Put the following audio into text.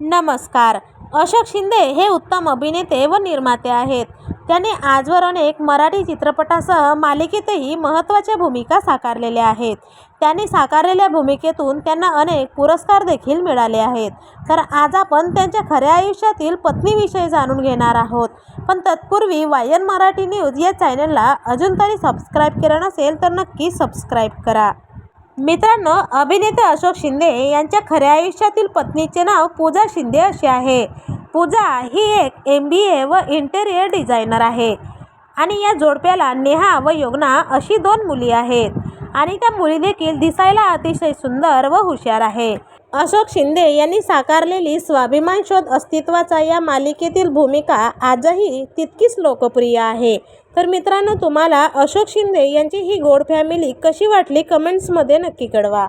नमस्कार. अशोक शिंदे हे उत्तम अभिनेते व निर्माते आहेत. त्यांनी आजवर अनेक मराठी चित्रपटासह मालिकेतही महत्त्वाच्या भूमिका साकारलेल्या आहेत. त्यांनी साकारलेल्या भूमिकेतून त्यांना अनेक पुरस्कार देखील मिळाले आहेत. तर आज आपण त्यांच्या खऱ्या आयुष्यातील पत्नीविषयी जाणून घेणार आहोत. पण तत्पूर्वी वायन मराठी न्यूज या चॅनलला अजून तरी सबस्क्राईब केलं नसेल तर नक्की सबस्क्राईब करा. मित्रांनो अभिनेते अशोक शिंदे यांच्या खऱ्या आयुष्यातील पत्नीचे नाव पूजा शिंदे असे आहे. पूजा ही एक एम बी ए व इंटेरियर डिझायनर आहे. आणि या जोडप्याला नेहा व योगना अशी दोन मुली आहेत. आणि त्या मुली देखील दिसायला अतिशय सुंदर व हुशार आहे. अशोक शिंदे यांनी साकारलेली स्वाभिमान शोध अस्तित्वाचा या मालिकेतील भूमिका आजही तितकीच लोकप्रिय आहे. तर मित्रांनो तुम्हाला अशोक शिंदे यांची ही गोड फॅमिली कशी वाटली? कमेंट्समध्ये नक्की कळवा.